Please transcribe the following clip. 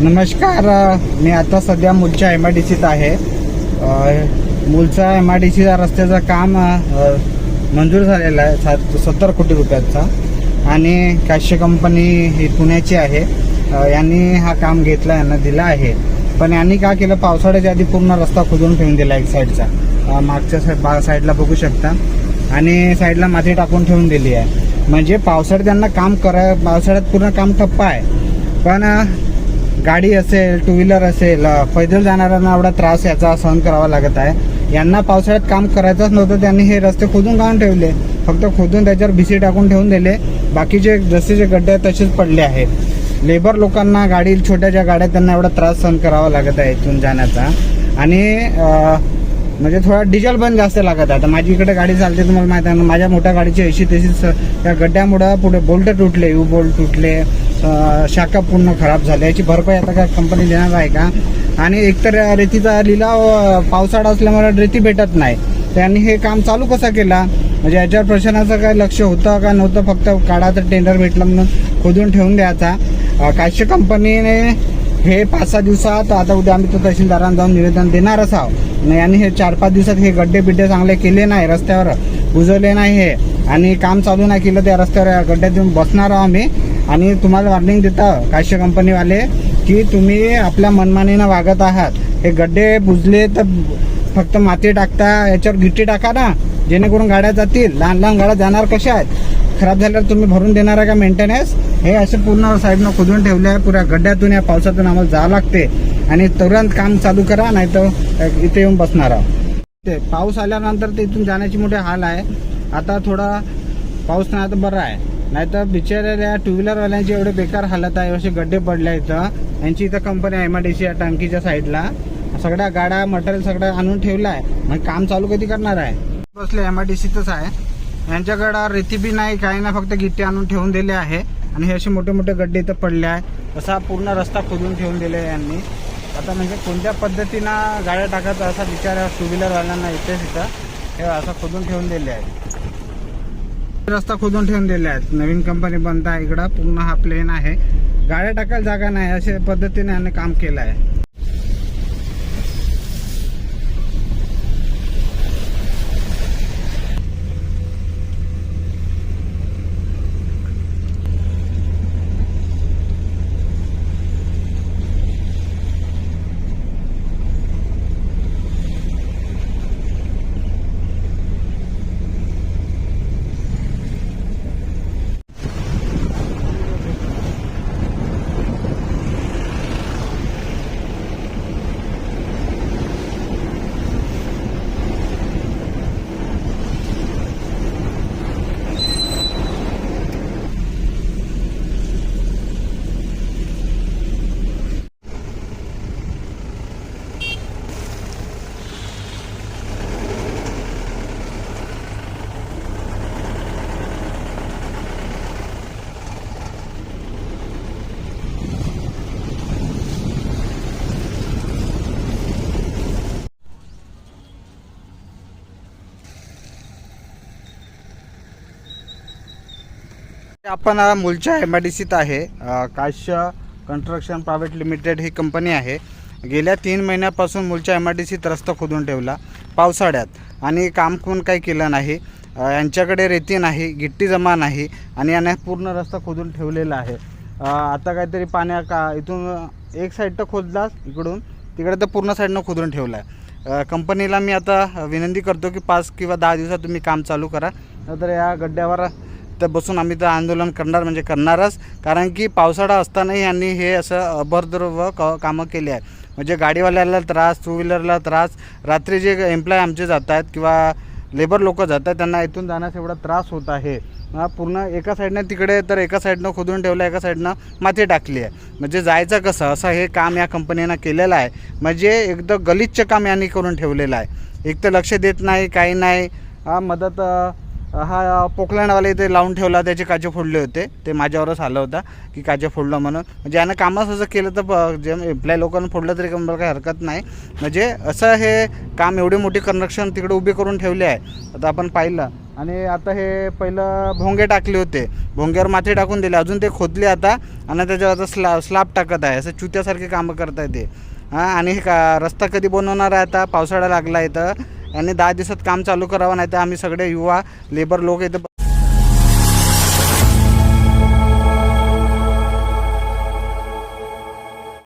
नमस्कार मी आता सध्या मूलच्या एम आय डी सीत आहे. मुलचा मूलचा एम आय डी सीचा रस्त्याचं काम मंजूर झालेलं आहे सात सत्तर कोटी रुपयाचा. आणि काश्य कंपनी ही पुण्याची आहे. यांनी हा काम घेतला यांना दिला आहे. पण यांनी काय केलं? पावसाळ्याच्या आधी पूर्ण रस्ता खोदून ठेवून दिला एक साईडचा मागच्या साईड बा साईडला बघू शकता. आणि साईडला माती टाकून ठेवून दिली आहे. म्हणजे पावसाळ्यात त्यांना काम करा पावसाळ्यात पूर्ण काम ठप्प आहे. पण गाडी असेल टू व्हीलर असेल पैदल जाणाऱ्यांना एवढा त्रास याचा सहन करावा लागत आहे. यांना पावसाळ्यात काम करायचंच नव्हतं त्यांनी हे रस्ते खोदून काढून ठेवले. फक्त खोदून त्याच्यावर भिसी टाकून ठेवून दिले. बाकीचे जसे जे गड्डे आहेत तसेच पडले आहेत. लेबर लोकांना गाडी छोट्या ज्या गाड्या त्यांना एवढा त्रास सहन करावा लागत आहे इथून जाण्याचा. आणि म्हणजे थोडा डिझेल पण जास्त लागत आहे. आता माझी इकडे गाडी चालते तुम्हाला माहिती आहे माझ्या मोठ्या गाडीची अशी तशीच त्या गड्ड्यामुळं पुढे बोल्ट तुटले यू बोल्ट तुटले शाखा पूर्ण खराब झाल्या याची भरपाई आता काय कंपनी देणार आहे का? आणि एकतर रेतीचा लिलाव पावसाळा असल्यामुळे रेती भेटत नाही. त्यांनी हे काम चालू कसं केला? म्हणजे याच्यावर प्रशासनाचं काय लक्ष होतं का नव्हतं? फक्त काढाचं टेंडर भेटलं म्हणून खोदून ठेवून द्यायचा. काश्य कंपनीने हे पाच सहा दिवसात आता उद्या आम्ही तो तहसीलदारांना जाऊन निवेदन देणारच आहोत आणि यांनी हे चार पाच दिवसात हे गड्डे बिड्डे चांगले केले नाही रस्त्यावर बुजवले नाही हे. आणि काम चालू नाही केलं त्या रस्त्यावर या गड्ड्यात येऊन बसणार आहोत आम्ही. आणि तुम्हाला वॉर्निंग देतं काश्य कंपनीवाले की तुम्ही आपल्या मनमानीनं वागत आहात. हे गड्डे बुजले तर फक्त माती टाकता याच्यावर गिट्टी टाका ना. जेणेकरून गाड्या जातील. लहान लहान गाड्या जाणार कशा आहेत? खराब झाल्यावर तुम्ही भरून देणार आहे का मेंटेनन्स हे असे पूर्ण साईडनं खोदून ठेवले आहे. पुऱ्या गड्ड्यातून या पावसातून आम्हाला जावं लागते. आणि तुरंत काम चालू करा नाही तर इथे येऊन बसणार आहोत. ते पाऊस आल्यानंतर ते इथून जाण्याची मोठे हाल आहे. आता थोडा पाऊस नाही तर बरं आहे. नाही तर बिचाऱ्या टू व्हीलरवाल्यांची एवढे बेकार हालत आहे असे गड्डे पडले इथं यांची इथं कंपनी आहे एम आय डी सी या टांकीच्या साईडला सगळ्या गाड्या मटेरियल सगळं आणून ठेवलं आहे. मग काम चालू कधी करणार आहे? बसले एम आय डी सीतच आहे. यांच्याकडं रेतीबी नाही काही नाही फक्त गिट्टी आणून ठेवून दिले आहे. आणि हे असे मोठे मोठे गड्डे इथं पडले आहे. असा पूर्ण रस्ता खोदून ठेवून दिले आहे यांनी. आता म्हणजे कोणत्या पद्धतीनं गाड्या टाकायचा असा विचार आहे टू व्हीलरवाल्यांना इथेच इथं. हे असं खोदून ठेवून दिले आहे. रस्ता खोदून ठेवून दिले आहेत. नवीन कंपनी बनता इकडं पूर्ण हा प्लेन आहे. गाड्या टाकायला जागा नाही अशा पद्धतीने काम केलं आहे. आपण मूलच्या एम आय डी सीत आहे. काश्य कन्स्ट्रक्शन प्रायव्हेट लिमिटेड ही कंपनी आहे. गेल्या तीन महिन्यापासून मूलच्या एम आय डी सीत रस्ता खोदून ठेवला पावसाळ्यात. आणि काम कोण काही केलं नाही. यांच्याकडे रेती नाही गिट्टी जमा नाही आणि याने पूर्ण रस्ता खोदून ठेवलेला आहे. आता काहीतरी पाण्या का इथून एक साईड तर खोदला इकडून तिकडे तर पूर्ण साईडनं खोदून ठेवला आहे कंपनीला मी आता विनंती करतो की पाच किंवा दहा दिवसात तुम्ही काम चालू करा. नंतर या गड्ड्यावर तर बसून आम्ही तर आंदोलन करणार म्हणजे करणारच. कारण की पावसाळा असतानाही यांनी हे असं अभद्र क कामं केली आहे म्हणजे गाडीवाल्याला त्रास टू व्हीलरला त्रास रात्री जे एम्प्लॉय आमचे जात आहेत किंवा लेबर लोक जात आहेत त्यांना इथून जाण्यास एवढा त्रास होत आहे. पूर्ण एका साईडनं तिकडे तर एका साईडनं खोदून ठेवलं एका साईडनं माती टाकली आहे. म्हणजे जायचं कसं असं हे काम या कंपनीनं केलेलं आहे. म्हणजे एकदम गलिच्छ काम यांनी करून ठेवलेलं आहे. एक तर लक्ष देत नाही काही नाही. मदत हा पोकलँडवाले इथे लावून ठेवला त्याचे काचे फोडले होते. ते माझ्यावरच आलं होता की काचे फोडलं म्हणून. म्हणजे यानं कामच असं केलं तर जे एम्प्लॉय लोकांना फोडलं तरी मला काही हरकत नाही. म्हणजे असं हे काम एवढी मोठी कन्स्ट्रक्शन तिकडे उभी करून ठेवली आहे. आता आपण पाहिलं. आणि आता हे पहिलं भोंगे टाकले होते. भोंग्यावर माती टाकून दिले. अजून ते खोदले आता. आणि त्याच्यावर आता स्ला स्लाब टाकत आहे. असं चुत्यासारखे कामं करत आहे ते. हां आणि हे का रस्ता कधी बनवणार आहे आता? पावसाळा लागला आहे तर यांनी दहा दिवसात काम चालू करावं नाही तर आम्ही सगळे युवा लेबर लोक इथं